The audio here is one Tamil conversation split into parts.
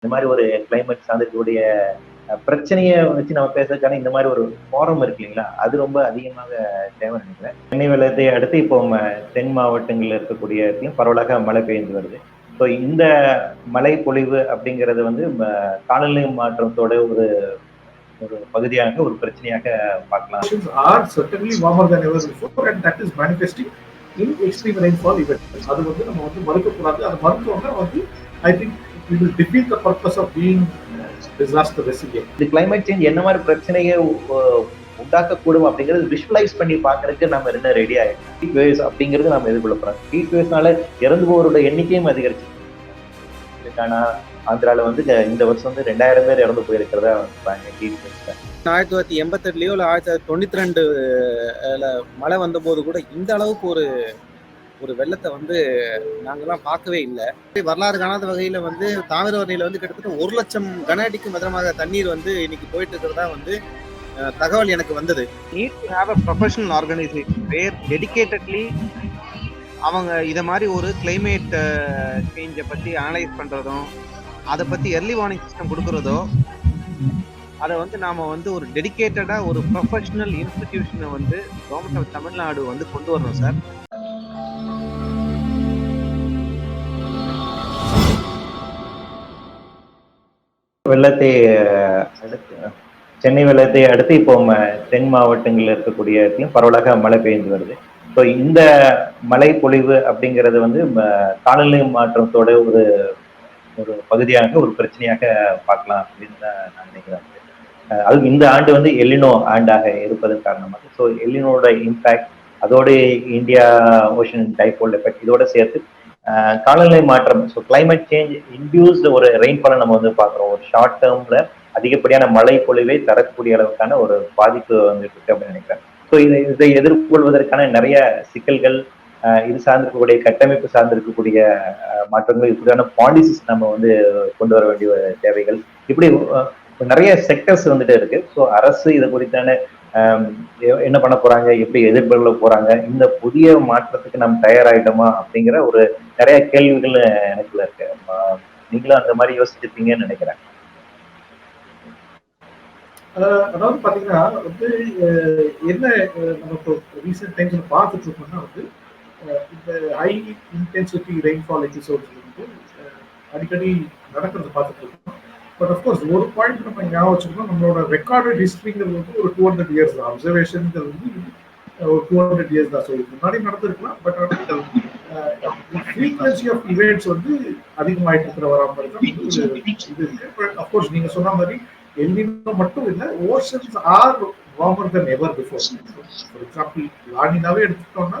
இந்த மாதிரி ஒரு கிளைமேட் சார்ந்திருக்கக்கூடிய பிரச்சனையை வச்சு நம்ம பேசுறதுக்கான இந்த மாதிரி ஒரு ஃபாரம் இருக்கு இல்லைங்களா? அது ரொம்ப அதிகமாக தேவை நினைக்கிறேன். சென்னை வெள்ளத்தை அடுத்து இப்போ தென் மாவட்டங்களில் இருக்கக்கூடிய இடத்துலையும் பரவலாக மழை பெய்ந்து வருது. ஸோ இந்த மழை பொழிவு அப்படிங்கிறது வந்து காலநிலை மாற்றத்தோட ஒரு ஒரு பகுதியாக ஒரு பிரச்சனையாக பார்க்கலாம். Are certainly warmer than ever before and that is manifesting in அது வந்து நம்ம வந்து மறுக்கக்கூடாது. அது மறுத்தோம்னா வந்து I think we will defeat the purpose of being disaster resilient. இந்த கிளைமேட் சேஞ்ச் என்ன மாதிரி பிரச்சனையை உண்டாக்கக்கூடும் அப்படிங்கிறது விஷுவலைஸ் பண்ணி பார்க்கறதுக்கு நம்ம என்ன ரெடி ஆயிடும் ஹீட் வேவ்ஸ் அப்படிங்கிறது நம்ம எதிர்கொள்ள போறோம். ஹீட் வேவ்ஸ்னால இறந்து போவரோட எண்ணிக்கையும் அதிகரிச்சு. ஆனா ஆந்திரால வந்து இந்த வருஷம் வந்து ரெண்டாயிரம் பேர் இறந்து போயிருக்கிறதா ஹீட் வேவ்ஸ் ஆயிரத்தி தொள்ளாயிரத்தி எண்பத்தெட்டுலயோ இல்லை ஆயிரத்தி தொள்ளாயிரத்தி தொண்ணூத்தி ரெண்டு மழை வந்தபோது கூட இந்த அளவுக்கு ஒரு ஒரு வெள்ளத்தை வந்து நாங்கெல்லாம் பார்க்கவே இல்லை. வரலாறு காணாத வகையில் வந்து தாமிரவரணியில் வந்து கிட்டத்தட்ட ஒரு லட்சம் கன அடிக்கும் அதிகமாக தண்ணீர் வந்து இன்னைக்கு போயிட்டு இருக்கிறதா வந்து தகவல் எனக்கு வந்தது. Need to have a professional organisation where dedicatedly அவங்க இதை மாதிரி ஒரு கிளைமேட் சேஞ்சை பற்றி அனலைஸ் பண்ணுறதும் அதை பற்றி எர்லி வார்னிங் சிஸ்டம் கொடுக்குறதோ அதை வந்து நாம் வந்து ஒரு டெடிக்கேட்டடாக ஒரு ப்ரொஃபஷனல் இன்ஸ்டிடியூஷனை வந்து கவர்மெண்ட் ஆஃப் தமிழ்நாடு வந்து கொண்டு வரணும் சார் வெள்ளத்தை அடுத்து சென்னை வெள்ளத்தை அடுத்து இப்போ தென் மாவட்டங்களில் இருக்கக்கூடிய இடத்துலையும் பரவலாக மழை பெய்ந்து வருது. ஸோ இந்த மழை பொழிவு அப்படிங்கிறது வந்து காலநிலை மாற்றத்தோட ஒரு ஒரு பகுதியாக ஒரு பிரச்சனையாக பார்க்கலாம் அப்படின்னு தான் நான் நினைக்கிறேன். அது இந்த ஆண்டு வந்து எல்லினோ ஆண்டாக இருப்பதன் காரணமாக. ஸோ எல்லினோட இம்பேக்ட் அதோட இந்தியா ஓஷன் டைபோல் எஃபெக்ட் இதோட சேர்த்து காலநிலை மாற்றம். ஸோ கிளைமேட் சேஞ்ச் இன்டியூஸ்டு ஒரு ரெயின்ஃபாலை நம்ம வந்து பார்க்குறோம். ஒரு ஷார்ட் டேர்ம்ல அதிகப்படியான மழை பொழிவை தரக்கூடிய அளவுக்கான ஒரு பாதிப்பு வந்துட்டு இருக்கு அப்படின்னு நினைக்கிறேன். ஸோ இதை இதை எதிர்கொள்வதற்கான நிறைய சிக்கல்கள் இது சார்ந்திருக்கக்கூடிய கட்டமைப்பு சார்ந்திருக்கக்கூடிய மாற்றங்கள் இப்படியான பாலிசிஸ் நம்ம வந்து கொண்டு வர வேண்டிய தேவைகள். இப்படி நிறைய செக்டர்ஸ் வந்துட்டு இருக்கு. ஸோ அரசு இது குறித்தான என்ன பண்ண போறாங்க? எப்படி எதிர்கொள்ள போறாங்க? இந்த புதிய மாற்றத்துக்கு நம்ம தயாராகிட்டோமா அப்படிங்கிற ஒரு நிறைய கேள்விகள் எனக்குள்ள இருக்கு. நீங்களும் அந்த மாதிரி யோசிச்சிருப்பீங்கன்னு நினைக்கிறேன். அதாவது பாத்தீங்கன்னா வந்து என்ன நம்ம இப்போ ரீசெண்ட் டைம்ஸ்ல பார்த்துட்டு இருக்கோம்னா வந்து இந்த ஹை இன்டென்சிட்டி ரெயின்ஃபால் எபிசோட்ஸ் வந்து அடிக்கடி நடக்கிறது பார்த்துட்டு இருக்கோம். பட் அஃப்கோர்ஸ் ஒரு பாயிண்ட் நம்ம ஞாபகம் வச்சுக்கணும். நம்மளோட ரெக்கார்டட் ஹிஸ்ட்ரிங்கிறது வந்து ஒரு டூ ஹண்ட்ரட் இயர்ஸ் தான். அப்சர்வேஷன்ங்கிறது வந்து ஒரு டூ ஹண்ட்ரட் இயர்ஸ் தான். ஸோ முன்னாடி நடந்திருக்கலாம். பட் ஃப்ரீக்வன்சி ஆஃப் இவெண்ட்ஸ் வந்து அதிகமாயிட்டு இருக்கிற வரா மாதிரி தான் இது இருக்கு. பட் அஃப்கோர்ஸ் நீங்க சொன்ன மாதிரி எல்லினோ மட்டும் இல்லை oceans are warmer than ever before for example லானினாவே எடுத்துட்டோம்னா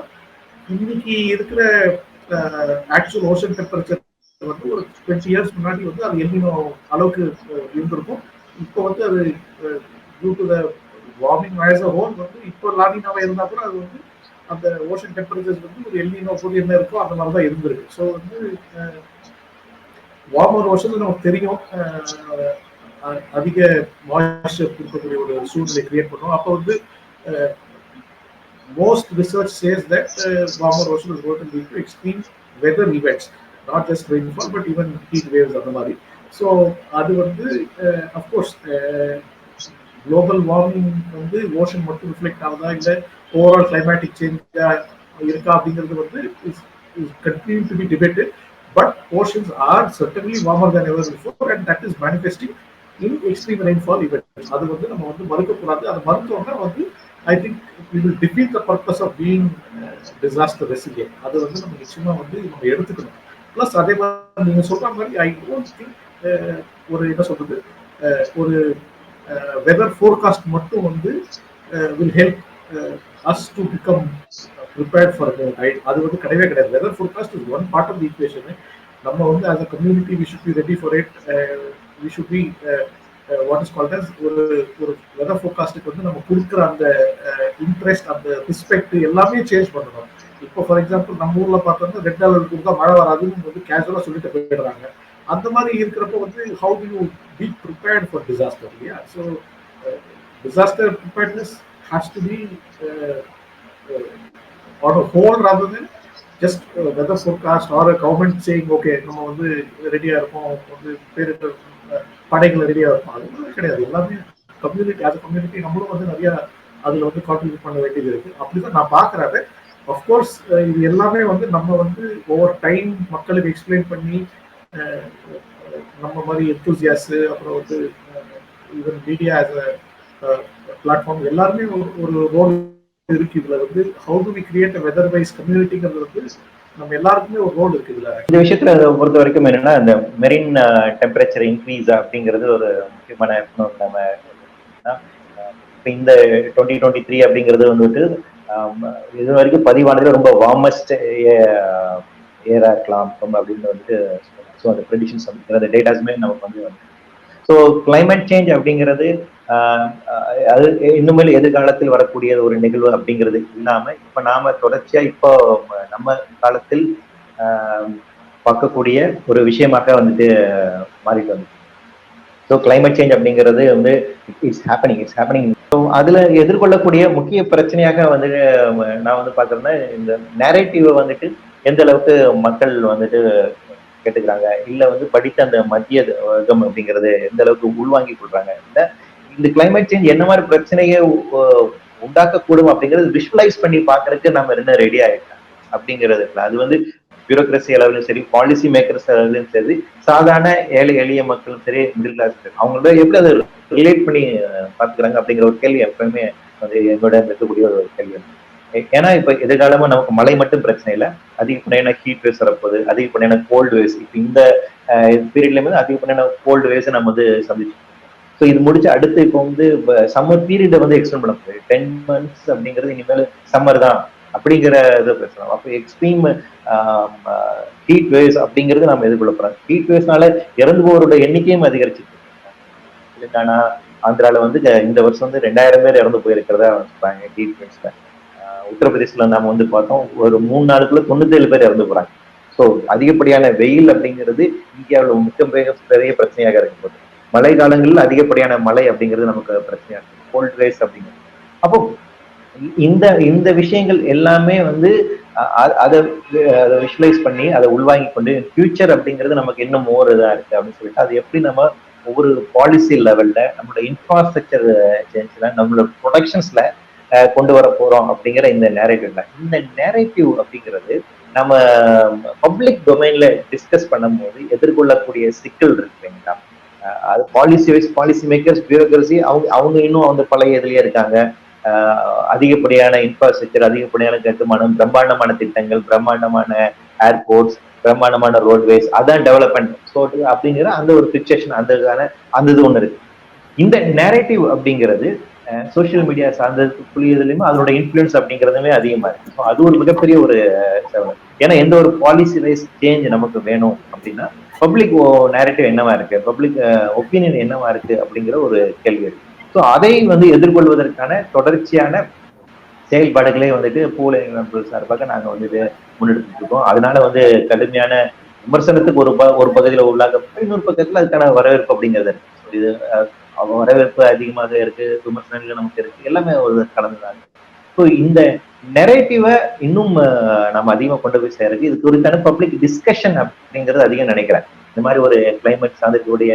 இன்னைக்கு இருக்கிற ஆக்சுவல் ஓஷன் டெம்பரேச்சர் வந்து ஒரு டுவெண்ட்டி இயர்ஸ் முன்னாடி வந்து அது எல்லினோ அளவுக்கு இருந்திருக்கும். இப்போ வந்து அது டியூ டு த வார்மிங் வயச ஹோல் வந்து இப்போ லானினாவே இருந்தால் கூட அது வந்து அந்த ஓஷன் டெம்பரேச்சர்ஸ் வந்து ஒரு எல்லினோ சொல்லி என்ன இருக்கோ அந்த மாதிரி தான் இருந்திருக்கு. ஸோ வந்து வார்மர் ஓஷன் நமக்கு தெரியும். அதிக மாய்ஸ்டர் கொடுக்கக்கூடிய ஒரு சூழ்நிலை கிரியேட் பண்ணும். அப்போ வந்து most research says that warmer ocean is caught to extreme weather events not just rainfall but even heat waves அந்த மாதிரி. ஸோ அது வந்து அஃப்கோர்ஸ் குளோபல் வார்மிங் வந்து ஓஷன் மட்டும் ரிஃப்ளெக்ட் ஆகுதா? இல்லை ஓவரால் கிளைமேட்டிக் சேஞ்சா இருக்கா அப்படிங்கிறது வந்து is continue to be debated but oceans are certainly warmer than ever before and that is manifesting in extreme rainfall event அது வந்து நம்ம வந்து மறுக்கக்கூடாது. அதை மறுத்தோம்னா வந்து I think we will defeat the purpose of being disaster resilient அது வந்து நம்ம நிச்சயமாக வந்து நம்ம எடுத்துக்கணும். ப்ளஸ் அதே மாதிரி நீங்க சொல்ற மாதிரி ஐ டோன்ட் திங்க் ஒரு என்ன சொல்றது ஒரு வெதர் ஃபோர்காஸ்ட் மட்டும் வந்து will help us to become prepared for அது வந்து கிடையவே கிடையாது. Weather forecast is one part of the equation நம்ம வந்து as a community we should be ready for it we should be what is called as ஒரு ஒரு வெதர் ஃபோர்காஸ்ட்டுக்கு வந்து நம்ம கொடுக்குற அந்த இன்ட்ரெஸ்ட் அந்த ரிஸ்பெக்ட் எல்லாமே சேஞ்ச் பண்ணணும். இப்போ ஃபார் எக்ஸாம்பிள் நம்ம ஊர்ல பார்த்தோம்னா ரெட் அலர்ட் கொடுத்தா மழை வராதுன்னு வந்து கேஷுவலா சொல்லிட்டு போயிடுறாங்க. அந்த மாதிரி இருக்கிறப்ப வந்து how to you be prepared for disaster இல்லையா? So disaster preparedness has to be on a whole rather than just weather forecast or government saying okay நம்ம வந்து ரெடியாக இருக்கோம் வந்து பேரிடர் uh, படைகள் ரெடியாக இருக்கும் அது கிடையாது. எல்லாமே கம்யூனிட்டி அது கம்யூனிட்டி நம்மளும் வந்து நிறையா அதில் வந்து கான்ட்ரிபியூட் பண்ண வேண்டியது இருக்குது அப்படி தான் நான் பார்க்குறேன் அஃப்கோர்ஸ் இது எல்லாமே வந்து நம்ம வந்து ஓவர் டைம் மக்களுக்கு எக்ஸ்பிளைன் பண்ணி நம்ம மாதிரி எந்தூசியாஸ் அப்புறம் வந்து ஈவன் மீடியா பிளாட்ஃபார்ம் எல்லாருமே ஒரு- ஒரு ரோல் இருக்கு இதுல வந்து. How to we create weather wise கம்யூனிட்டிங்கிறது வந்து நம்ம எல்லாருக்குமே ஒரு ரோல் இருக்கு இதுல. இந்த விஷயத்துல பொறுத்த வரைக்கும் என்னன்னா இந்த மெரின் டெம்பரேச்சர் இன்க்ரீஸ் அப்படிங்கிறது ஒரு முக்கியமான நம்ம. இப்போ இந்த டுவெண்ட்டி டுவெண்ட்டி த்ரீ அப்படிங்கிறது வந்துட்டு இது வரைக்கும் பதிவானது ரொம்ப வார்மஸ்ட் ஏரா இருக்கலாம் ரொம்ப அப்படின்னு வந்துட்டு ஸோ அந்த ப்ரெடிஷன்ஸ் அந்த டேட்டாஸுமே நமக்கு வந்து வந்து. ஸோ கிளைமேட் சேஞ்ச் அப்படிங்கிறது அது இன்னுமேல் எதிர்காலத்தில் வரக்கூடிய ஒரு நிகழ்வு அப்படிங்கிறது இல்லாமல் இப்போ நாம தொடர்ச்சியாக இப்போ நம்ம காலத்தில் பார்க்கக்கூடிய ஒரு விஷயமாக வந்துட்டு மாறிட்டு வந்து ஸோ கிளைமேட் சேஞ்ச் அப்படிங்கிறது வந்து இட்ஸ் ஹேப்பனிங் இட்ஸ் ஹேப்பனிங் அதுல எதிர்கொள்ளக்கூடிய முக்கிய பிரச்சனையாக வந்து நான் வந்து பாக்குறேன்னா இந்த நேரேட்டிவை வந்துட்டு எந்த அளவுக்கு மக்கள் வந்துட்டு கேட்டுக்கிறாங்க இல்ல வந்து படித்த அந்த மத்திய வர்க்கம் அப்படிங்கிறது எந்த அளவுக்கு உள்வாங்கி கொள்றாங்க இந்த இந்த கிளைமேட் சேஞ்ச் என்ன மாதிரி பிரச்சனையை உண்டாக்கக்கூடும் அப்படிங்கிறது விஷுவலைஸ் பண்ணி பார்க்கறதுக்கு நம்ம என்ன ரெடி ஆயிட்டோம் அப்படிங்கிறது அது வந்து பியூரோக்ரஸி அளவிலும் சரி பாலிசி மேக்கர்ஸ் அளவிலும் சரி சாதாரண ஏழை எளிய மக்களும் சரி மிடில் கிளாஸ் அவங்களோட எப்படி அதை ரிலேட் பண்ணி பாத்துக்கிறாங்க பார்த்துக்கிறாங்க அப்படிங்கிற ஒரு கேள்வி எப்பவுமே வந்து எங்களோட இருக்கக்கூடிய ஒரு கேள்வி. ஏன்னா இப்ப எதிர்காலமா நமக்கு மழை மட்டும் பிரச்சனை இல்லை. அதிகப்படியான ஹீட் வேவ்ஸ் வரப்போகுது. அதிகப்படியான கோல்டு வேவ்ஸ் இப்ப இந்த பீரியட்ல வந்து அதிகப்படியான கோல்டு வேவ்ஸ் நம்ம வந்து சந்திச்சோம் ஸோ இது முடிச்சு அடுத்து இப்போ வந்து சம்மர் பீரியடை வந்து எக்ஸ்டெண்ட் பண்ண போகுது. டென் மந்த்ஸ் அப்படிங்கிறது இனிமேல் சம்மர் தான். அப்படிங்கிற இதை பேசலாம். அப்போ எக்ஸ்ட்ரீம் ஹீட் வேவ்ஸ் அப்படிங்கிறது நம்ம எதிர்கொள்ள போறோம். ஹீட் வேவ்ஸ்னால இறந்து போவரோட எண்ணிக்கையும் அதிகரிச்சிருக்கு தெலுங்கானா ஆந்திரால வந்து இந்த- வருஷம் வந்து ரெண்டாயிரம் பேர் இறந்து போயிருக்கிறதா சொல்றாங்க ஹீட் வேவ்ஸ்ல உத்தரப்பிரதேசல நாம வந்து பார்த்தோம் ஒரு மூணு நாளுக்குள்ள தொண்ணூத்தேழு பேர் இறந்து போறாங்க. ஸோ அதிகப்படியான வெயில் அப்படிங்கிறது இந்தியாவில் மிக மிக பெரிய பிரச்சனையாக இருக்கும் போது மழை காலங்களில் அதிகப்படியான மழை அப்படிங்கிறது நமக்கு பிரச்சனையாக இருக்கும் கோல்ட் ரேஸ் அப்படிங்கிறது. அப்போ இந்த இந்த விஷயங்கள் எல்லாமே வந்து அதை அதை விஷுவலைஸ் பண்ணி அதை உள்வாங்கி கொண்டு ஃபியூச்சர் அப்படிங்கிறது நமக்கு இன்னும் ஓர் இதாக இருக்கு அப்படின்னு சொல்லிட்டு அது எப்படி நம்ம ஒவ்வொரு பாலிசி லெவல்ல நம்மளோட இன்ஃப்ராஸ்ட்ரக்சர் சேஞ்ச்ல நம்மளோட ப்ரொடக்ஷன்ஸ்ல கொண்டு வர போறோம் அப்படிங்கிற இந்த நேரேட்டிவ்ல இந்த நேரேட்டிவ் அப்படிங்கிறது நம்ம பப்ளிக் டொமைன்ல டிஸ்கஸ் பண்ணும்போது எதிர்கொள்ளக்கூடிய சிக்கல் இருக்கு இல்லைங்களா? அது policy wise policy makers bureaucracy அவங்க அவங்க இன்னும் அந்த பழைய இதுலயே இருக்காங்க. அதிகப்படியான இன்ஃப்ராஸ்ட்ரக்சர் அதிகப்படியான கட்டுமானம் பிரம்மாண்டமான திட்டங்கள் பிரம்மாண்டமான ஏர்போர்ட்ஸ் பிரம்மாண்டமான ரோட்வேஸ் அதான் டெவலப்மெண்ட் ஸோ அப்படிங்கிற அந்த ஒரு சுச்சுவேஷன் அந்த அந்த இது ஒன்று இருக்கு. இந்த நேரேட்டிவ் அப்படிங்கிறது சோசியல் மீடியா சார்ந்த புள்ளியதுலையுமே அதனோட இன்ஃப்ளூயன்ஸ் அப்படிங்கிறதுமே அதிகமா இருக்கு. ஸோ அது ஒரு மிகப்பெரிய ஒரு ஏன்னா எந்த ஒரு பாலிசி வைஸ் சேஞ்ச் நமக்கு வேணும் அப்படின்னா பப்ளிக் நேரேட்டிவ் என்னவா இருக்கு? பப்ளிக் ஒப்பீனியன் என்னவா இருக்கு? அப்படிங்கிற ஒரு கேள்வி இருக்கு. ஸோ அதை வந்து எதிர்கொள்வதற்கான தொடர்ச்சியான செயல்பாடுகளே வந்துட்டு பூலை நண்பர்கள் சார்பாக நாங்க வந்துட்டு முன்னெடுத்துட்டு இருக்கோம். அதனால வந்து கடுமையான விமர்சனத்துக்கு ஒரு ப- ஒரு பகுதியில உள்ளாக இன்னொரு பக்கத்தில் அதுக்கான வரவேற்பு அப்படிங்கிறது இது வரவேற்பு அதிகமாக இருக்கு விமர்சனங்கள் நமக்கு இருக்கு எல்லாமே ஒரு கலந்துதான் ஸோ இந்த நெரேட்டிவை இன்னும் நம்ம அதிகமாக கொண்டு போய் சேருக்கு இது குறித்தான பப்ளிக் டிஸ்கஷன் அப்படிங்கிறது அதிகம் நினைக்கிறேன். இந்த மாதிரி ஒரு கிளைமேட் சார்ந்தக்கூடிய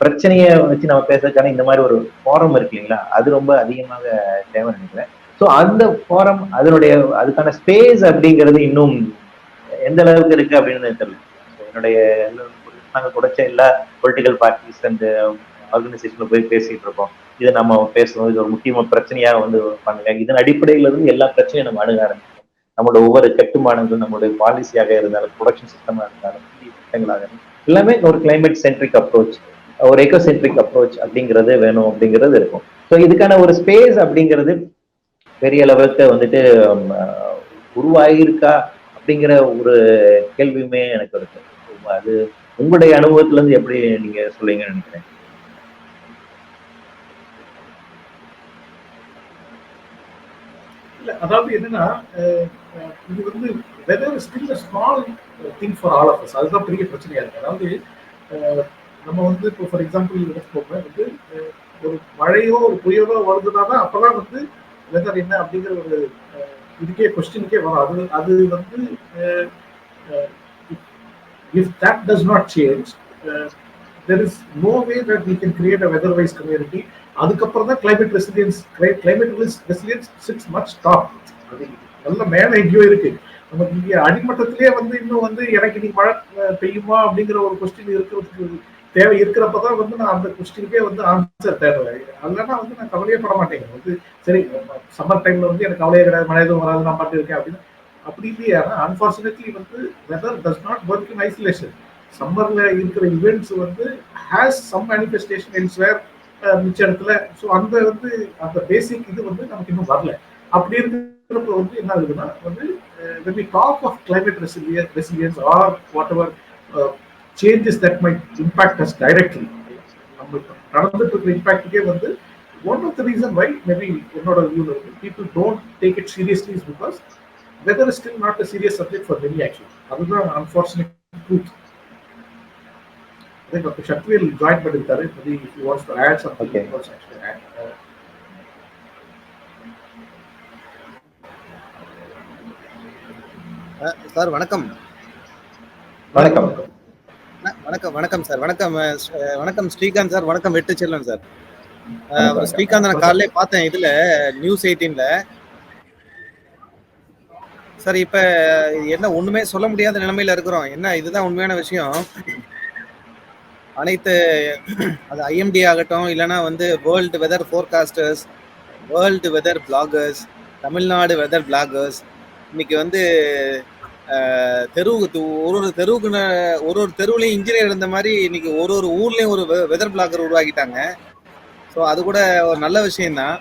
பிரச்சனையை வச்சு நம்ம பேசுறதுக்கான இந்த மாதிரி ஒரு ஃபாரம் இருக்கு இல்லைங்களா? அது ரொம்ப அதிகமாக தேவை நினைக்கிறேன். ஸோ அந்த ஃபாரம் அதனுடைய அதுக்கான ஸ்பேஸ் அப்படிங்கிறது இன்னும் எந்த அளவுக்கு இருக்கு அப்படின்னு தெரியல. என்னுடைய நாங்கள் தொடச்ச எல்லா பொலிட்டிக்கல் பார்ட்டிஸ் அண்ட் ஆர்கனைசேஷன்ல போய் பேசிட்டு இருக்கோம். இதை நம்ம பேசணும் இது ஒரு முக்கியமான பிரச்சனையாக வந்து பண்ணுங்க. இதன் அடிப்படையில இருந்து எல்லா பிரச்சனையும் நம்ம அணுக ஆரம்பிக்கும் நம்மளோட ஒவ்வொரு கட்டுமானங்கள் நம்மளுடைய பாலிசியாக இருந்தாலும் ப்ரொடக்ஷன் சிஸ்டமா இருந்தாலும் திட்டங்களாக இருந்தாலும் எல்லாமே ஒரு கிளைமேட் சென்ட்ரிக் அப்ரோச் ஒரு எக்கோசென்ட்ரிக் அப்ரோச் அப்படிங்கிறது வேணும் அப்படிங்கிறது இருக்கும். ஸோ இதுக்கான ஒரு ஸ்பேஸ் அப்படிங்கிறது பெரிய அளவுக்கு வந்துட்டு உருவாகியிருக்கா அப்படிங்கிற ஒரு கேள்வியுமே எனக்கு இருக்கு. அது உங்களுடைய அனுபவத்துல இருந்து எப்படி நீங்க சொல்லுவீங்கன்னு நினைக்கிறேன். இல்ல அதாவது என்னன்னா இது வந்து weather still small thing for all of us அதுதான் பெரிய பிரச்சனையா இருக்கு. அதாவது நம்ம வந்து இப்போ ஃபார் எக்ஸாம்பிள் எடுத்துக்கோங்க. வந்து ஒரு மழையோ ஒரு புயலோ வருதுன்னா தான் அப்பதான் வந்து வெதர் என்ன அப்படிங்கிற ஒரு இதுக்கே கொஸ்டினுக்கே வரும். அது அது வந்து if that does not change there is no way that we can create a weather wise community அதுக்கப்புறம் தான் climate resilience climate resilience six much top அது நல்ல மேலே எங்கேயோ இருக்கு. நமக்கு இங்கே அடிமட்டத்திலே வந்து இன்னும் வந்து எனக்கு இன்னைக்கு மழை பெய்யுமா அப்படிங்கிற ஒரு கொஸ்டின் இருக்கிறதுக்கு தேவை இருக்கிறப்ப தான் வந்து நான் அந்த கொஸ்டினுக்கே வந்து ஆன்சர் தேடுவேன். இல்லைன்னா வந்து நான் கவலையே பட மாட்டேங்க வந்து சரி சம்மர் டைம்ல வந்து எனக்கு கவலையே கிடையாது. மழை எதுவும் வராது நான் பாட்டு இருக்கேன் அப்படின்னு. அப்படி இல்லையே. ஆனா அன்பார்ச்சுனேட்லி வந்து weather does not work in isolation சம்மர்ல இருக்கிற இவெண்ட்ஸ் வந்து ஹேஸ் சம் மேனிஃபெஸ்டேஷன் எல்ஸ்வேர் மிச்ச இடத்துல. ஸோ அந்த வந்து அந்த பேசிக் இது வந்து நமக்கு இன்னும் வரல. அப்படி இருக்கிறப்ப வந்து என்ன ஆகுதுன்னா வந்து when we of climate climate resilience resilience or whatever uh, changes that might impact us directly. நம்ம நடந்துட்டு இருக்கிற இம்பாக்டுக்கே வந்து one of the reason why maybe என்னோட வியூல இருக்கு. People don't take it seriously is because weather is still not a serious subject for many actually அதுதான் அன்பார்ச்சுனேட் ட்ரூத் பண்ணிருக்காரு. Maybe if he wants to add something Okay. he wants to actually add. Uh, sir வணக்கம். வணக்கம். வண- வணக்கம் வணக்கம் சார். வணக்கம் வணக்கம் ஸ்ரீகாந்த் சார். வணக்கம் வெட்டு செல்வன் சார். ஸ்ரீகாந்த் நான் காலையிலே பார்த்தேன் இதுல நியூஸ் எயிட்டீன்ல சார் இப்ப என்ன ஒண்ணுமே சொல்ல முடியாத நிலைமையில இருக்கிறோம். என்ன இதுதான் உண்மையான விஷயம். அனைத்து அது ஐஎம்டி ஆகட்டும் இல்லைன்னா வந்து world weather forecasters world weather bloggers Tamil Nadu weather bloggers இன்னைக்கு வந்து தெருவுக்கு ஒரு ஒரு தெருவுக்கு ந- ஒரு ஒரு தெருவுலையும் இன்ஜினியர் இருந்த மாதிரி இன்னைக்கு ஒரு ஒரு ஊர்லேயும் ஒரு வெதர் பிளாக்கர் உருவாக்கிட்டாங்க. ஸோ அது கூட ஒரு நல்ல விஷயம்தான்.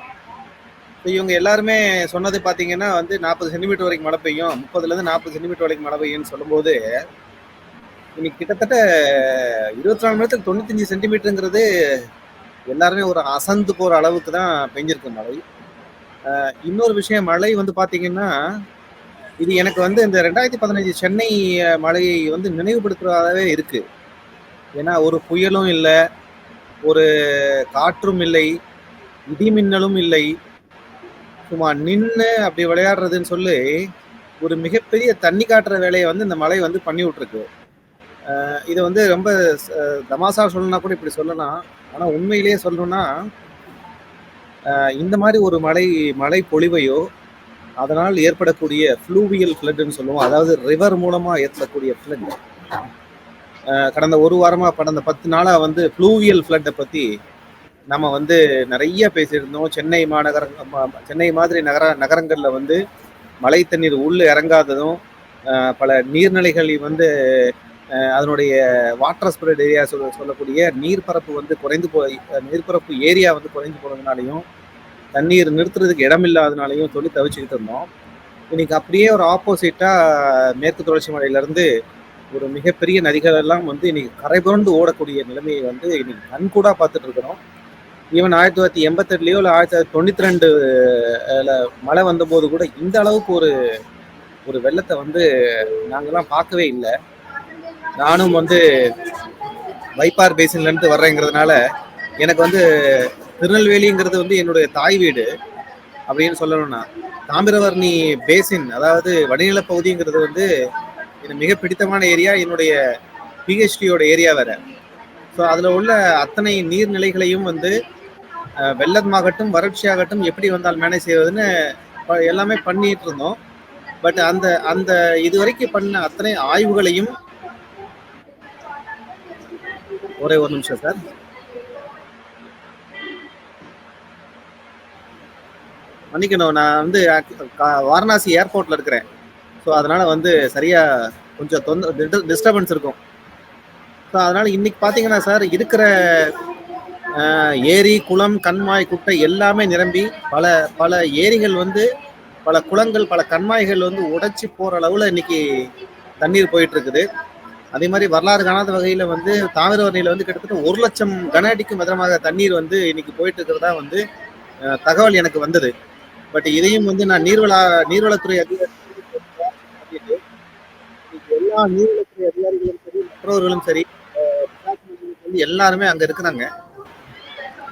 இப்போ இவங்க எல்லாருமே சொன்னது பார்த்தீங்கன்னா வந்து நாற்பது சென்டிமீட்டர் வரைக்கும் மழை பெய்யும். முப்பதுலேருந்து நாற்பது சென்டிமீட்டர் வரைக்கும் மழை பெய்யும்னு சொல்லும்போது இன்னைக்கு கிட்டத்தட்ட இருபத்தி நாலு மணி நேரத்துக்கு தொண்ணூத்தஞ்சு சென்டிமீட்டருங்கிறது எல்லாருமே ஒரு அசந்து போகிற அளவுக்கு தான் பெஞ்சிருக்கு மழை. இன்னொரு விஷயம் மழை வந்து பார்த்தீங்கன்னா இது எனக்கு வந்து இந்த ரெண்டாயிரத்தி பதினஞ்சு சென்னை மழையை வந்து நினைவுபடுத்துறதாகவே இருக்கு. ஏன்னா ஒரு புயலும் இல்லை ஒரு காற்றும் இல்லை இடிமின்னலும் இல்லை. சும்மா நின்று அப்படி விளையாடுறதுன்னு சொல்லி ஒரு மிகப்பெரிய தண்ணி காட்டுற வேலையை வந்து இந்த மழை வந்து பண்ணி விட்ருக்கு இதை வந்து ரொம்ப தமாசா சொல்லணும்னா கூட இப்படி சொல்லலாம். ஆனால் உண்மையிலேயே சொல்லணும்னா இந்த மாதிரி ஒரு மழை மழை பொழிவையோ அதனால் ஏற்படக்கூடிய ஃப்ளூவியல் ஃப்ளட்னு சொல்லுவோம். அதாவது ரிவர் மூலமாக ஏற்படக்கூடிய ஃப்ளட் கடந்த ஒரு வாரமாக கடந்த பத்து நாளாக வந்து ஃப்ளூவியல் ஃப்ளட்டை பற்றி நம்ம வந்து நிறைய பேசியிருந்தோம். சென்னை மாநகர சென்னை மாதிரி நகர நகரங்களில் வந்து மழை தண்ணீர் உள்ள இறங்காததும் பல நீர்நிலைகள் வந்து அதனுடைய வாட்டர் ஸ்ப்ரெட் ஏரியா சொல்ல சொல்லக்கூடிய நீர்ப்பரப்பு வந்து குறைந்து போய் நீர்ப்பரப்பு ஏரியா வந்து குறைந்து போனதுனாலையும் தண்ணீர் நிறுத்துறதுக்கு இடம் இல்லாதனாலையும் சொல்லி தவிச்சுக்கிட்டு இருந்தோம். இன்னைக்கு அப்படியே ஒரு ஆப்போசிட்டாக மேற்கு தொடர்ச்சி மலையிலேருந்து ஒரு மிகப்பெரிய நதிகள் எல்லாம் வந்து இன்னைக்கு கரைபுரண்டு ஓடக்கூடிய நிலைமையை வந்து இன்னைக்கு கண்கூடா பார்த்துட்டு இருக்கிறோம். ஈவன் ஆயிரத்தி தொள்ளாயிரத்தி எண்பத்தெட்டுலையோ இல்லை ஆயிரத்தி தொள்ளாயிரத்தி தொண்ணூற்றி ரெண்டு மழை வந்தபோது கூட இந்த அளவுக்கு ஒரு ஒரு வெள்ளத்தை வந்து நாங்கள்லாம் பார்க்கவே இல்லை. நானும் வந்து வைப்பார் பேசின்லேருந்து வர்றேங்கிறதுனால எனக்கு வந்து திருநெல்வேலிங்கிறது வந்து என்னுடைய தாய் வீடு அப்படின்னு சொல்லணும்னா தாமிரவர்ணி பேசின் அதாவது வடிநில பகுதிங்கிறது வந்து எனக்கு மிக பிடித்தமான ஏரியா என்னுடைய பிஹெச்டியோட ஏரியா வேற. ஸோ அதில் உள்ள அத்தனை நீர்நிலைகளையும் வந்து வெள்ளமாகட்டும் வறட்சியாகட்டும் எப்படி வந்தால் மேனேஜ் செய்வதுன்னு எல்லாமே பண்ணிட்டு இருந்தோம். பட் அந்த அந்த இது வரைக்கும் பண்ண அத்தனை ஆய்வுகளையும் ஒரே ஒரு நிமிஷம் சார். மன்னிக்கணும். நான் வந்து வாரணாசி ஏர்போர்ட்ல இருக்கிறேன். ஸோ அதனால வந்து சரியா கொஞ்சம் தொந்த டிஸ்டர்பன்ஸ் இருக்கும். ஸோ அதனால இன்னைக்கு பார்த்தீங்கன்னா சார் இருக்கிற ஏரி குளம் கண்மாய் குட்டை எல்லாமே நிரம்பி பல பல ஏரிகள் வந்து பல குளங்கள் பல கண்மாய்கள் வந்து உடைச்சி போகிற அளவில் இன்னைக்கு தண்ணீர் போயிட்டுருக்குது. அதே மாதிரி வரலாறு காணாத வகையில் வந்து தாமிரவரணியில் வந்து கிட்டத்தட்ட ஒரு லட்சம் கன அடிக்கும் விதமாக தண்ணீர் வந்து இன்னைக்கு போயிட்டு இருக்கிறதா வந்து தகவல் எனக்கு வந்தது. பட் இதையும் வந்து நான் நீர்வள நீர்வளத்துறை அதிகாரி எல்லா நீர்வளத்துறை அதிகாரிகளும் சரி மற்றவர்களும் சரி வந்து எல்லாருமே அங்க இருக்கிறாங்க.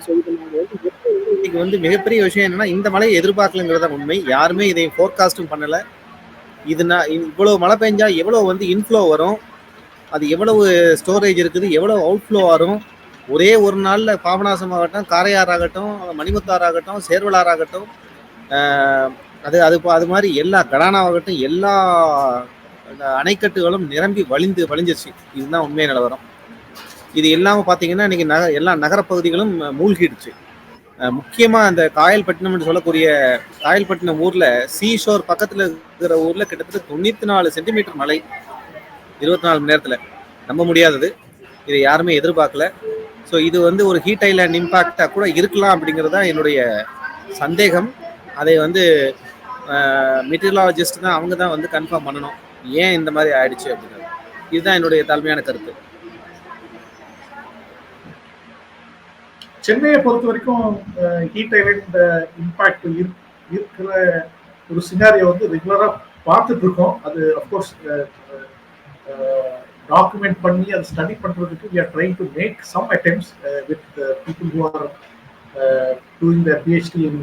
ஸோ வந்து இன்னைக்கு வந்து மிகப்பெரிய விஷயம் என்னன்னா இந்த மழையை எதிர்பார்க்கலங்கிறத உண்மை. யாருமே இதை ஃபோர்காஸ்டும் பண்ணல. இது நான் இவ்வளவு மழை பெஞ்சா எவ்வளவு வந்து இன்ஃப்ளோ வரும்? அது எவ்வளவு ஸ்டோரேஜ் இருக்குது? எவ்வளவு அவுட்ஃப்ளோ வரும்? ஒரே ஒரு நாளில் பாபநாசம் ஆகட்டும் காரையார் ஆகட்டும் மணிமுத்தார் ஆகட்டும் சேர்வலார் ஆகட்டும் அது அது அது மாதிரி எல்லா கடானாவாகட்டும் எல்லா அணைக்கட்டுகளும் நிரம்பி வழிந்து வழிஞ்சிருச்சு. இதுதான் உண்மை நிலவரம். இது இல்லாமல் பார்த்தீங்கன்னா இன்றைக்கி நக எல்லா நகரப்பகுதிகளும் மூழ்கிடுச்சு. முக்கியமாக அந்த காயல்பட்டினம் என்று சொல்லக்கூடிய காயல்பட்டினம் ஊரில் சீஷோர் பக்கத்தில் இருக்கிற ஊரில் கிட்டத்தட்ட தொண்ணூற்றி நாலு சென்டிமீட்டர் மழை இருபத்தி நாலு மணி நேரத்தில். நம்ப முடியாதது. இதை யாருமே எதிர்பார்க்கல. ஸோ இது வந்து ஒரு ஹீட் ஐலாண்ட் இம்பாக்டாக கூட இருக்கலாம் அப்படிங்கிறது தான் என்னுடைய சந்தேகம். அதை வந்து மெட்டீரியலாஜிஸ்ட் தான் அவங்க தான் வந்து கன்ஃபார்ம் பண்ணணும். ஏன் இந்த மாதிரி ஆயிடுச்சு அப்படிங்கிறது இதுதான் என்னுடைய தாழ்மையான கருத்து. சென்னையை பொறுத்த வரைக்கும் ஹீட் ஐலண்ட் இம்பாக்ட் இருக்கிற ஒரு சினாரியோ வந்து ரெகுலராக பார்த்துட்டு இருக்கோம். அது அஃப்கோர்ஸ் டாக்குமெண்ட் பண்ணி அதை ஸ்டடி பண்ணுறதுக்கு we are trying to make some attempts with people who are doing the PhD in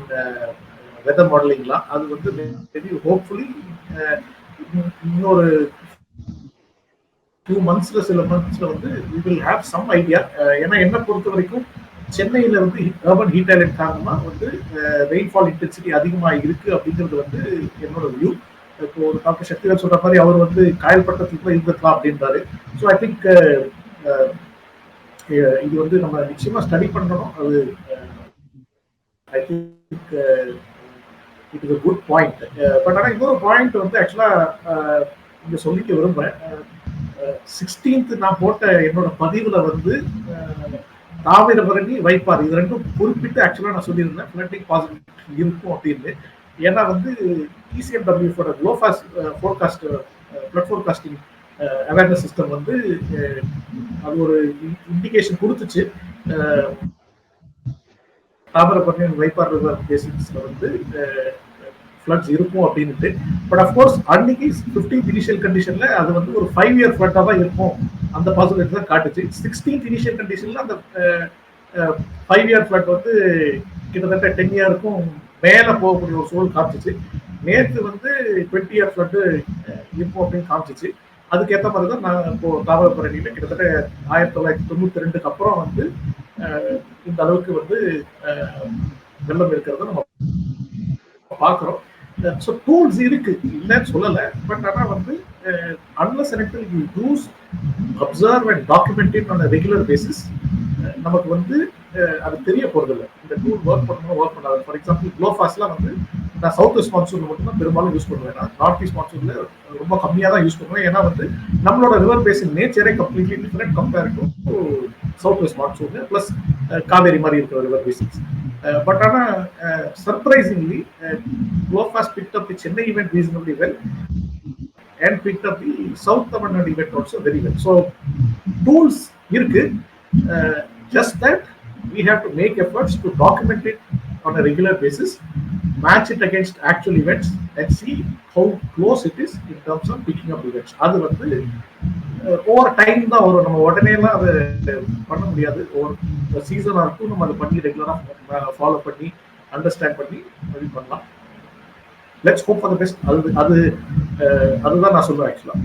weather மாடலிங்லாம் அது வந்து மேபி ஹோப்ஃபுல்லி இன்னொரு டூ மந்த்ஸ்ல சில மந்த்ஸ்ல வந்து we will have some idea ஏன்னா என்ன பொறுத்த வரைக்கும் சென்னையில வந்து அர்பன் ஹீட் ஐலண்ட் காரணமா வந்து ரெயின்ஃபால் இன்டென்சிட்டி அதிகமா இருக்கு அப்படிங்கிறது வந்து என்னோட வியூ இப்போ ஒரு டாக்டர் சக்திவேல் சொல்ற மாதிரி அவர் வந்து காயல்பட்டத்தில் கூட இருந்திருக்கலாம் அப்படின்றாரு. ஸோ ஐ திங்க் இது வந்து நம்ம நிச்சயமா ஸ்டடி பண்ணணும். அது I think it is good point but ஆனால் இன்னொரு பாயிண்ட் வந்து ஆக்சுவலாக uh, இங்கே சொல்லிக்க விரும்புகிறேன் சிக்ஸ்டீன்த் uh, uh, நான் போட்ட என்னோட பதிவில் வந்து தாமிரபரணி வைப்பார் இது ரெண்டும் குறிப்பிட்டு ஆக்சுவலாக நான் சொல்லியிருந்தேன். ஃபிளட்டிங் பாசிபிலிட்டி இருக்கும் அப்படின்னு. ஏன்னா வந்து ECMW GloFAS forecast flood forecasting awareness system வந்து அது ஒரு இண்டிகேஷன் கொடுத்துச்சு. தாமிரபரணி வைப்பார் பேசிக்ஸில் வந்து ஃப்ளட்ஸ் இருக்கும் அப்படின்ட்டு பட் அஃப்கோர்ஸ் அன்னைக்கு ஃபிஃப்டீன்த் இனிஷியல் கண்டிஷன்ல அது வந்து ஒரு ஃபைவ் இயர் ஃப்ளட்டாக தான் இருக்கும். அந்த பாசிபிலிட்டி தான் காட்டுச்சு. சிக்ஸ்டீன்த் இனிஷியல் கண்டிஷன்ல அந்த ஃபைவ் இயர் ஃப்ளட் வந்து கிட்டத்தட்ட டென் இயருக்கும் மேலே போகக்கூடிய ஒரு சூழல் காமிச்சிச்சு. நேற்று வந்து டுவெண்ட்டி இயர் ஃப்ளட்டு இருக்கும் அப்படின்னு காமிச்சிச்சு. அதுக்கேற்ற மாதிரி தான் நான் இப்போ தாவரப்பரணியில கிட்டத்தட்ட ஆயிரத்தி தொள்ளாயிரத்தி தொண்ணூத்தி ரெண்டுக்கு அப்புறம் வந்து இந்த அளவுக்கு வந்து வெள்ளம் இருக்கிறத நம்ம பார்க்குறோம். ஸோ டூல்ஸ் இருக்கு. இல்லைன்னு சொல்லலை. பட் ஆனால் வந்து அன்லஸ் எனக்கு you use observe and document it on regular basis நமக்கு வந்து அது தெரிய போறதில்லை. இந்த டூல் ஒர்க் பண்ணணும் ஒர்க் பண்ணாது. ஃபார் எக்ஸாம்பிள் க்ளோஃபாஸ்லாம் வந்து நான் சவுத் வெஸ்ட் மான்சூன்ல மட்டும் தான் பெரும்பாலும் யூஸ் பண்ணுவேன். நான் நார்த் ஈஸ்ட் மான்சூன்ல ரொம்ப கம்மியாக தான் யூஸ் பண்ணுவேன். ஏன்னா வந்து நம்மளோட river basin நேச்சரே completely different compare to south west monsoon plus Kaveri மாதிரி இருக்கிற ரிவர் பேசின்ஸ் பட் ஆனால் surprisingly GloFAS picked up the Chennai event reasonably well and picked up the South Tamil Nadu event also very well. So tools இருக்கு uh, just that we have to make efforts to document it on a regular basis, match it against actual events and see how close it is in terms of picking up events. அது வந்து ஓவர் டைம் தான் வரும் நம்ம உடனே எல்லாம் அதை பண்ண முடியாது ஒரு சீசனாக இருக்கும். நம்ம அதை பண்ணி ரெகுலராக ஃபாலோ பண்ணி அண்டர்ஸ்டாண்ட் பண்ணி இது பண்ணலாம். Let's hope for the best அது அது அதுதான் நான் சொல்றேன் ஆக்சுவலா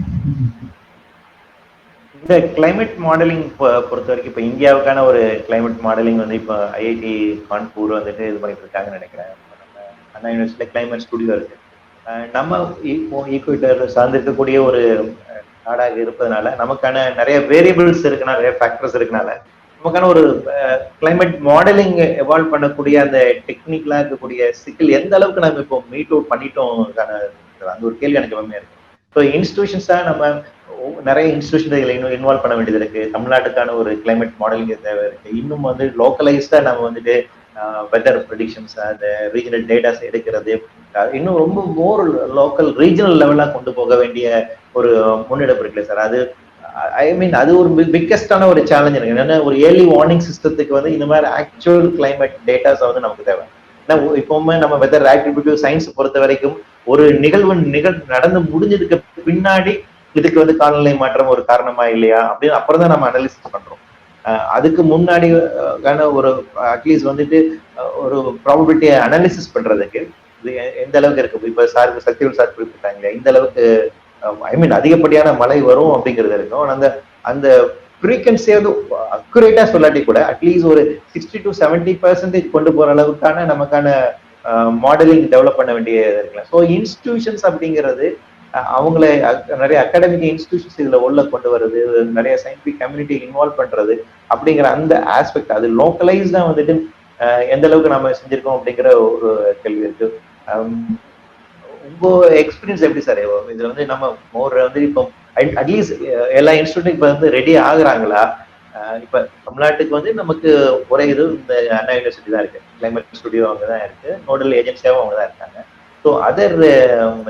இந்த கிளைமேட் மாடலிங் பொறுத்த வரைக்கும் இப்போ இந்தியாவுக்கான ஒரு கிளைமேட் மாடலிங் வந்து இப்போ ஐஐடி கான்பூர் வந்துட்டு இது பண்ணிட்டு இருக்காங்கன்னு நினைக்கிறேன். நம்ம அண்ணா யூனிவர்சிட்டியில் கிளைமேட் ஸ்டுடியோ இருக்கு. நம்ம இப்போ ஈக்குவேட்டர் சார்ந்திருக்கக்கூடிய ஒரு நாடாக இருப்பதனால நமக்கான நிறைய வேரியபிள்ஸ் இருக்குனால நிறைய ஃபேக்டர்ஸ் இருக்கனால நமக்கான ஒரு கிளைமேட் மாடலிங் எவால்வ் பண்ணக்கூடிய அந்த டெக்னிக்கலா இருக்கக்கூடிய சிக்கல் எந்த அளவுக்கு நம்ம இப்போ மீட் அவுட் பண்ணிட்டோம் அந்த ஒரு கேள்வி எனக்கு எல்லாமே இருக்கு. ஸோ இன்ஸ்டிடியூஷன்ஸாக நம்ம நிறைய இன்ஸ்டியூஷன்களை இன்னும் இன்வால்வ் பண்ண வேண்டியது இருக்கு. தமிழ்நாட்டுக்கான ஒரு கிளைமேட் மாடலிங் தேவை இருக்கு. இன்னும் வந்து லோக்கலைஸ்டாக நம்ம வந்துட்டு வெதர் ப்ரடிக்ஷன்ஸ் அந்த ரீஜனல் டேட்டாஸ் எடுக்கிறது இன்னும் ரொம்ப மோர் லோக்கல் ரீஜனல் லெவலாக கொண்டு போக வேண்டிய ஒரு முன்னெடுப்பு இருக்குல்ல சார். அது ஐ மீன் அது ஒரு பிக்கஸ்டான ஒரு சேலஞ்ச் இருக்கு என்னன்னா ஒரு ஏர்லி வார்னிங் சிஸ்டத்துக்கு வந்து இந்த மாதிரி ஆக்சுவல் கிளைமேட் டேட்டாஸ் வந்து நமக்கு தேவை. ஏன்னா இப்போவுமே நம்ம வெதர் ஆக்டிவிட்டி சயின்ஸ் பொறுத்த வரைக்கும் ஒரு நிகழ்வு நிகழ் நடந்து முடிஞ்சதுக்கு பின்னாடி இதுக்கு வந்து காலநிலை மாற்றம் ஒரு காரணமா இல்லையா அப்படின்னு அப்புறம் தான் நம்ம அனலிசிஸ் பண்றோம். அதுக்கு முன்னாடி ஒரு அட்லீஸ்ட் வந்துட்டு ஒரு ப்ராபபிலிட்டியை அனாலிசிஸ் பண்றதுக்கு இது எந்த அளவுக்கு இருக்கு? இப்ப சார் சக்திவல் சார் குறிப்பிட்டாங்க இந்த அளவுக்கு ஐ மீன் அதிகப்படியான மழை வரும் அப்படிங்கிறது இருக்கும். அந்த அந்த ஃப்ரீக்வன்சியாவது அக்குரேட்டா சொல்லாட்டி கூட அட்லீஸ்ட் ஒரு சிக்ஸ்டி டு செவன்டி பர்சன்டேஜ் கொண்டு போற அளவுக்கான நமக்கான மாடலிங் டெவலப் பண்ண வேண்டியது இருக்கலாம். ஸோ இன்ஸ்டிடியூஷன்ஸ் அப்படிங்கிறது அவங்கள அக்- நிறைய அகாடமிக் இன்ஸ்டிடியூஷன்ஸ் இதுல உள்ள கொண்டு வருது. நிறைய சயின்டிபிக் கம்யூனிட்டி இன்வால்வ் பண்றது அப்படிங்கிற அந்த ஆஸ்பெக்ட் அது லோக்கலைஸ்டா வந்துட்டு எந்த அளவுக்கு நம்ம செஞ்சிருக்கோம் அப்படிங்கிற ஒரு கேள்வி இருக்கு. உங்க எக்ஸ்பீரியன்ஸ் எப்படி சார் இதுல வந்து நம்ம மோர் வந்து இப்போ அட்லீஸ்ட் எல்லா இன்ஸ்டியூட்டும் இப்ப வந்து ரெடி ஆகுறாங்களா? இப்ப தமிழ்நாட்டுக்கு வந்து நமக்கு ஒரே இது இந்த அண்ணா யூனிவர்சிட்டி தான் இருக்கு. கிளைமேட் ஸ்டுடியோ அவங்க தான் இருக்கு. நோடல் ஏஜென்சியாவும் அவங்க தான் இருக்காங்க. So other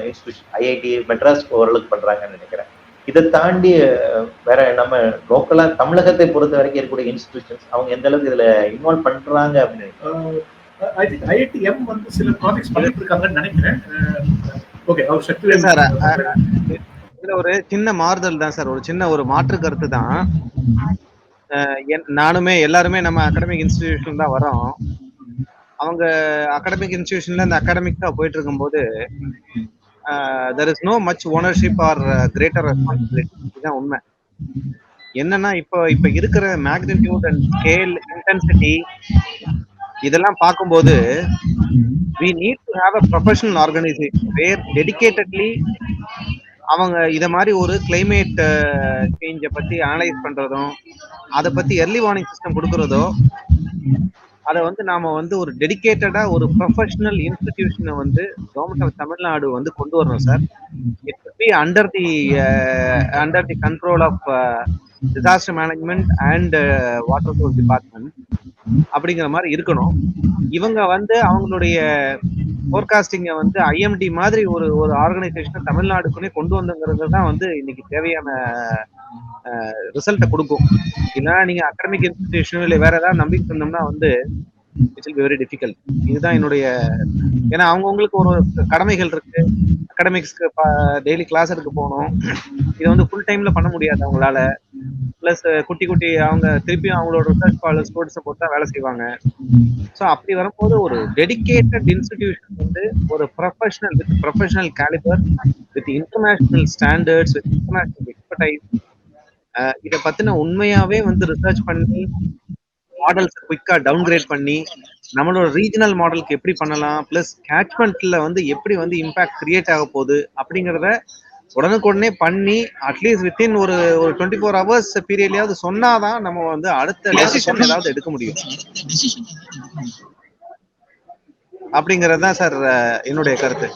institution IIT Madras ஓரளவுக்கு பண்றாங்கன்னு நினைக்கிறேன். இதை தாண்டி வேற நம்ம லோக்கலா தமிழகத்தை பொறுத்த வரைக்கும் இருக்கக்கூடிய இன்ஸ்டிடியூஷன்ஸ் அவங்க எந்த அளவுக்கு இதுல இன்வால்வ் பண்றாங்க அப்படின்னு ஐ திங்க் ஐஐடிஎம் வந்து சில ப்ராஜெக்ட்ஸ் பண்ணிட்டு இருக்காங்கன்னு நினைக்கிறேன் ஓகே அவர் சக்தி சார் இதுல ஒரு சின்ன மாறுதல் தான் சார் ஒரு சின்ன ஒரு மாற்று கருத்து தான். நானுமே எல்லாருமே நம்ம அகாடமிக் இன்ஸ்டிடியூஷன் தான் வரோம் அவங்க அகாடமிக் இன்ஸ்டிடியூஷன்ல இந்த அகாடமிக்கா போயிட்டு இருக்கும்போது there is no much ownership or greater responsibility இதுதான் உண்மை. என்னன்னா இப்போ இப்போ இருக்கிற மேக்னிடியூட் அண்ட் ஸ்கேல் இன்டென்சிட்டி இதெல்லாம் பார்க்கும்போது we need to have a professional organisation where dedicatedly அவங்க இத மாதிரி ஒரு கிளைமேட் சேஞ்சை uh, பத்தி அனலைஸ் பண்றதும் அதை பத்தி எர்லி வார்னிங் சிஸ்டம் கொடுக்கறதோ அதை வந்து நாம வந்து ஒரு டெடிக்கேட்டடா ஒரு ப்ரொஃபஷனல் இன்ஸ்டிடியூஷனை வந்து கவர்மெண்ட் ஆஃப் தமிழ்நாடு வந்து கொண்டு வரணும் sir it be under the under the control of disaster management and water source department அப்படிங்கிற மாதிரி இருக்கணும். இவங்க வந்து அவங்களுடைய ஃபோர்காஸ்டிங்கை வந்து ஐஎம்டி மாதிரி ஒரு ஒரு ஆர்கனைசேஷனை தமிழ்நாடுக்குன்னே கொண்டு வந்துங்கிறது தான் வந்து இன்னைக்கு தேவையான ரிசல்ட்டை கொடுக்கும். இல்லைன்னா நீங்க அகாடமிக் இன்ஸ்டிடியூஷன் இல்லை வேற ஏதாவது நம்பி இருந்தோம்னா வந்து it's will be very difficult இதுதான் என்னுடைய ஏன்னா அவங்கவுங்களுக்கு ஒரு கடமைகள் இருக்கு. அகாடமிக்ஸ்க்கு டெய்லி கிளாஸ் எடுக்க போகணும். இதை வந்து ஃபுல் டைம்ல பண்ண முடியாது அவங்களால. ப்ளஸ் குட்டி குட்டி அவங்க திருப்பியும் அவங்களோட ரிசர்ச் ஸ்காலர் ஸ்போர்ட்ஸை பொறுத்து தான் வேலை செய்வாங்க. ஸோ அப்படி வரும்போது ஒரு டெடிகேட்டட் இன்ஸ்டிடியூஷன் வந்து ஒரு professional with professional calibre with international standards with international expertise இதை பத்தின உண்மையாவே வந்து ரிசர்ச் பண்ணி மாடல்ஸ் குயிக்கா டவுன்கிரேட் பண்ணி நம்மளோட ரீஜனல் மாடலுக்கு எப்படி பண்ணலாம் பிளஸ் கேட்ச்மெண்ட்ல வந்து எப்படி வந்து இம்பாக்ட் கிரியேட் ஆக போகுது அப்படிங்கிறத உடனுக்குடனே பண்ணி அட்லீஸ்ட் வித்தின் ஒரு ஒரு டுவெண்ட்டி ஃபோர் ஹவர்ஸ் பீரியட்லயாவது சொன்னாதான் நம்ம வந்து அடுத்த டெசிஷன் ஏதாவது எடுக்க முடியும். அப்படிங்கிறது தான் சார் என்னுடைய கருத்து.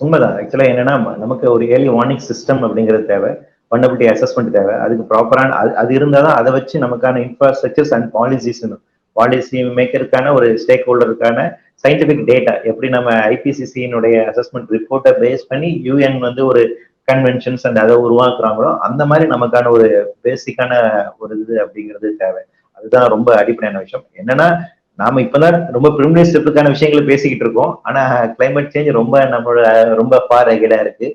உண்மைதான். ஆக்சுவலா என்னன்னா நமக்கு ஒரு ஏர்லி வார்னிங் சிஸ்டம் அப்படிங்கிறது தேவை. ஃபண்டபிலிட்டி அசஸ்மெண்ட் தேவை. அதுக்கு ப்ராப்பரான அது அது இருந்தால் தான் அதை வச்சு நமக்கான இன்ஃப்ராஸ்ட்ரக்சர்ஸ் அண்ட் பாலிசிஸ் பாலிசி மேக்கருக்கான ஒரு ஸ்டேக் ஹோல்டருக்கான சயின்டிபிக் டேட்டா எப்படி நம்ம ஐபிசிசியினுடைய அசஸ்மெண்ட் ரிப்போர்ட்டை பேஸ் பண்ணி யூஎன் வந்து ஒரு கன்வென்ஷன்ஸ் அண்ட் அதை உருவாக்குறாங்களோ அந்த மாதிரி நமக்கான ஒரு பேசிக்கான ஒரு இது அப்படிங்கிறது தேவை. அதுதான் ரொம்ப அடிப்படையான விஷயம். என்னன்னா நாம இப்பதான் ரொம்ப ப்ரிமினரி ஸ்டெப்புக்கான விஷயங்களை பேசிக்கிட்டு இருக்கோம். ஆனா கிளைமேட் சேஞ்ச் ரொம்ப நம்மளோட ரொம்ப ஃபார் அகேடா இருக்கு.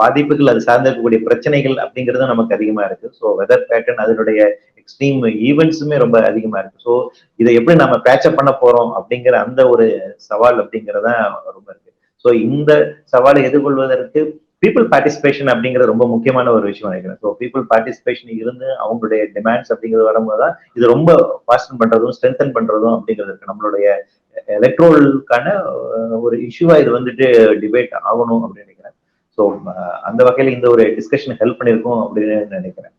பாதிப்புகள் அது சார்ந்திருக்கக்கூடிய பிரச்சனைகள் அப்படிங்கிறது நமக்கு அதிகமா இருக்கு. ஸோ வெதர் பேட்டர்ன் அதனுடைய எக்ஸ்ட்ரீம் ஈவெண்ட்ஸுமே ரொம்ப அதிகமா இருக்கு. ஸோ இதை எப்படி நம்ம பேட்சப் பண்ண போறோம் அப்படிங்கிற அந்த ஒரு சவால் அப்படிங்கிறதா ரொம்ப இருக்கு. ஸோ இந்த சவாலை எதிர்கொள்வதற்கு பீப்புள் பார்ட்டிசிபேஷன் அப்படிங்கிறது ரொம்ப முக்கியமான ஒரு விஷயம் நினைக்கிறேன். ஸோ பீப்புள் பார்ட்டிசிபேஷன் இருந்து அவங்களுடைய டிமாண்ட்ஸ் அப்படிங்கிறது வரும்போது தான் இது ரொம்ப ஃபாஸ்டன் பண்றதும் ஸ்ட்ரென்தன் பண்றதும் அப்படிங்கிறது இருக்கு. நம்மளுடைய எலக்ட்ரோலுக்கான ஒரு இஷ்யூவா இது வந்துட்டு டிபேட் ஆகணும் அப்படின்னு நினைக்கிறேன். ஸோ uh, அந்த வகையில் இந்த ஒரு டிஸ்கஷன் ஹெல்ப் பண்ணியிருக்கோம் அப்படின்னு நினைக்கிறேன்.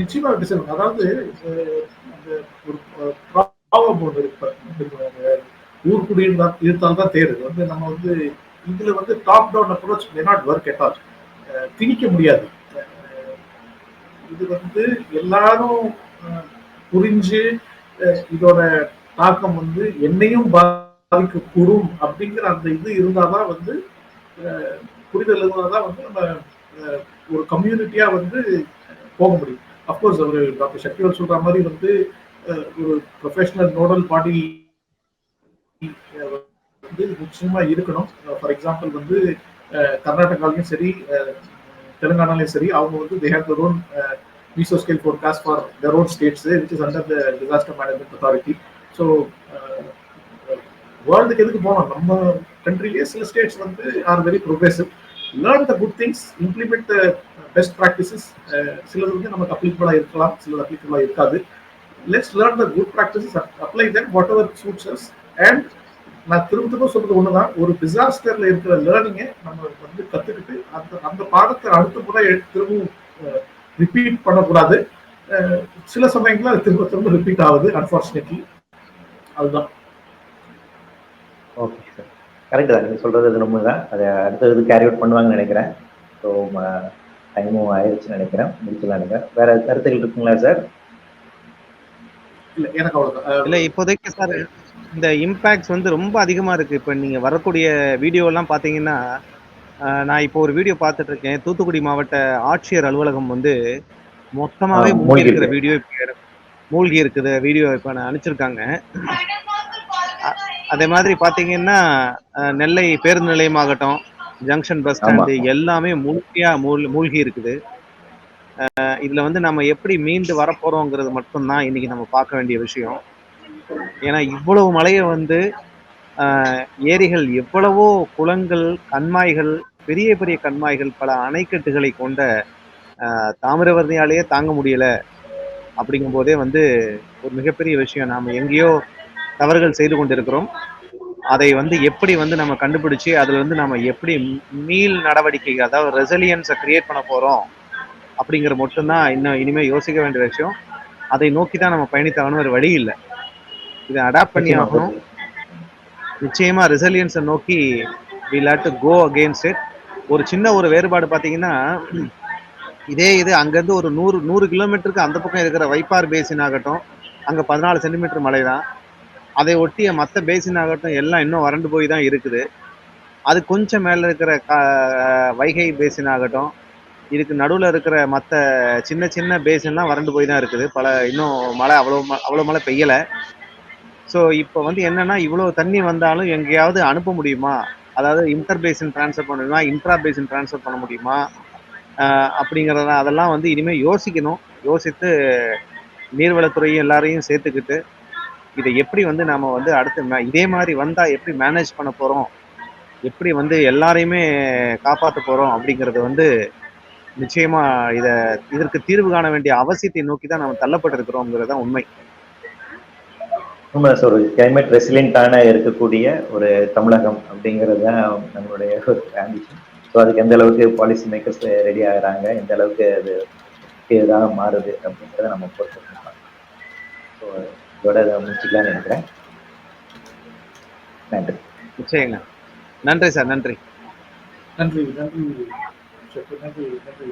நிச்சயமா டிசைன் அதாவது அந்த ஒரு ப்ராப்ளம் ஒன்று இருக்கு ஊர் குடியிருந்தா இருந்தால் தான் தேருது வந்து நம்ம வந்து இதுல வந்து top down approach may not work at all திணிக்க முடியாது. இது வந்து எல்லாரும் புரிஞ்சு இதோட தாக்கம் வந்து என்னையும் பாதிக்கக்கூடும் அப்படிங்கிற அந்த இது இருந்தாதான் வந்து புரிதல் இருந்தாதான் வந்து நம்ம ஒரு கம்யூனிட்டியா வந்து போக முடியும். அப்கோர்ஸ் அவர் டாக்டர் சக்திவேல் சொல்ற மாதிரி வந்து ஒரு ப்ரொஃபஷனல் நோடல் பாடி வந்து நிச்சயமா இருக்கணும். ஃபார் எக்ஸாம்பிள் வந்து கர்நாடகாலையும் சரி தெலுங்கானாலையும் சரி அவங்க வந்து they have their own meso scale forecast for their own states which is under the disaster management authority so வேர்ல்டுக்கு uh, எதுக்கு போனோம் நம்ம கண்ட்ரிலேயே சில ஸ்டேட்ஸ் வந்து are very progressive learn the good things implement the best practices சிலது வந்து நமக்கு அப்ளிகபிளாக இருக்கலாம் சிலது அப்ளிகபிளாக இருக்காது. Let's learn the good practices apply then whatever suits and நான் திரும்ப திரும்ப சொல்றது ஒண்ணுதான். ஒரு டிசாஸ்டர்ல இருக்கிற லேர்னிங்கை நம்ம வந்து கத்துக்கிட்டு அந்த அந்த பாடத்தை அடுத்த முறை திரும்பவும் uh, ரிப்பீட் பண்ணக்கூடாது. Uh, சில சமயங்களில் அது திரும்ப திரும்ப ரிப்பீட் ஆகுது அன்பார்ச்சுனேட்லி அதுதான் ஓகே சார் கரெக்ட் தான். நீங்கள் சொல்கிறது அது ரொம்ப தான். அதை அடுத்தது கேரி அவுட் பண்ணுவாங்கன்னு நினைக்கிறேன். ஸோ டைமும் ஆயிடுச்சுன்னு நினைக்கிறேன். முடிச்சலாம் நினைக்கிறேன். வேற கருத்துக்கள் இருக்குங்களா சார் இல்ல எனக்கு அவ்வளவுதான். இல்ல இப்போதைக்கு சார் இந்த இம்பாக்ட்ஸ் வந்து ரொம்ப அதிகமா இருக்கு. இப்போ நீங்க வரக்கூடிய வீடியோ எல்லாம் பாத்தீங்கன்னா நான் இப்போ ஒரு வீடியோ பார்த்துட்டு இருக்கேன் தூத்துக்குடி மாவட்ட ஆட்சியர் அலுவலகம் வந்து மொத்தமாவே மூழ்கி இருக்கிற இருக்கு. வீடியோ இப்போ மூழ்கி இருக்குது வீடியோ இப்போ நான் அனுப்பிச்சிருக்காங்க. அதே மாதிரி பாத்தீங்கன்னா அஹ், நெல்லை பேருந்து நிலையமாகட்டும் ஜங்ஷன் பஸ் ஸ்டாண்டு எல்லாமே முழுமையா மூழ் மூழ்கி இருக்குது. இதுல வந்து நம்ம எப்படி மீண்டு வரப்போறோங்கிறது மட்டும்தான் இன்னைக்கு நம்ம பார்க்க வேண்டிய விஷயம். ஏன்னா இவ்வளவு மழையை வந்து ஏரிகள் எவ்வளவோ குளங்கள் கண்மாய்கள் பெரிய பெரிய கண்மாய்கள் பல அணைக்கட்டுகளை கொண்ட ஆஹ், தாமிரபரணியாலேயே தாங்க முடியல. அப்படிங்கும் போதே வந்து ஒரு மிகப்பெரிய விஷயம். நாம எங்கேயோ தவறுகள் செய்து கொண்டிருக்கிறோம். அதை வந்து எப்படி வந்து நம்ம கண்டுபிடிச்சு அதுல வந்து நம்ம எப்படி மீள் நடவடிக்கை அதாவது ரெசிலியன்ஸை கிரியேட் பண்ண போறோம் அப்படிங்கிற மட்டும்தான் இன்னும் இனிமே யோசிக்க வேண்டிய விஷயம். அதை நோக்கி தான் நம்ம பயணித்தாகணும் வேறு வழி இல்லை. இதை அடாப்ட் பண்ணி ஆகணும். நிச்சயமா ரெசிலியன்ஸை நோக்கி we late to go against it ஒரு சின்ன ஒரு வேறுபாடு பார்த்தீங்கன்னா இதே இது அங்கேருந்து ஒரு நூறு நூறு கிலோமீட்டருக்கு அந்த பக்கம் இருக்கிற வைப்பார் பேசின் ஆகட்டும் அங்கே பதினாலு சென்டிமீட்டர் மழை தான் அதை ஒட்டிய மற்ற பேசின் ஆகட்டும் எல்லாம் இன்னும் வறண்டு போய் தான் இருக்குது. அது கொஞ்சம் மேலே இருக்கிற கா வைகை பேசின் ஆகட்டும் இதுக்கு நடுவில் இருக்கிற மற்ற சின்ன சின்ன பேசின்லாம் வறண்டு போய் தான் இருக்குது. பல இன்னும் மழை அவ்வளோ ம- அவ்வளோ மழை பெய்யலை. ஸோ இப்போ வந்து என்னென்னா இவ்வளோ தண்ணி வந்தாலும் எங்கேயாவது அனுப்ப முடியுமா? அதாவது இன்டர் பேசின் ட்ரான்ஸ்ஃபர் பண்ண முடியுமா இன்ட்ரா பேசின் ட்ரான்ஸ்ஃபர் பண்ண முடியுமா? அப்படிங்கிறத அதெல்லாம் வந்து இனிமேல் யோசிக்கணும். யோசித்து நீர்வளத்துறையும் எல்லாரையும் சேர்த்துக்கிட்டு இதை எப்படி வந்து நாம் வந்து அடுத்து இதே மாதிரி வந்தால் எப்படி மேனேஜ் பண்ண போகிறோம் எப்படி வந்து எல்லாரையுமே காப்பாற்ற போகிறோம் அப்படிங்கிறது வந்து நிச்சயமாக இதை இதற்கு தீர்வு காண வேண்டிய அவசியத்தை நோக்கி தான் நம்ம தள்ளப்பட்டிருக்கிறோங்கிறது தான் உண்மை. உண்மை சார். ஒரு கிளைமேட் ரெசிலியண்டான இருக்கக்கூடிய ஒரு தமிழகம் அப்படிங்கிறது தான் நம்மளுடைய ஒரு ஆம்பிஷன் ஸோ அதுக்கு எந்த அளவுக்கு பாலிசி மேக்கர்ஸ் ரெடி ஆகுறாங்க எந்த அளவுக்கு அது இதாக மாறுது அப்படிங்கிறத நம்ம பொறுத்து ஸோ இதோட இதை முடிச்சுக்கலாம்னு நினைக்கிறேன். நன்றி. நிச்சயங்க நன்றி சார் நன்றி. நன்றி நன்றி. நன்றி நன்றி.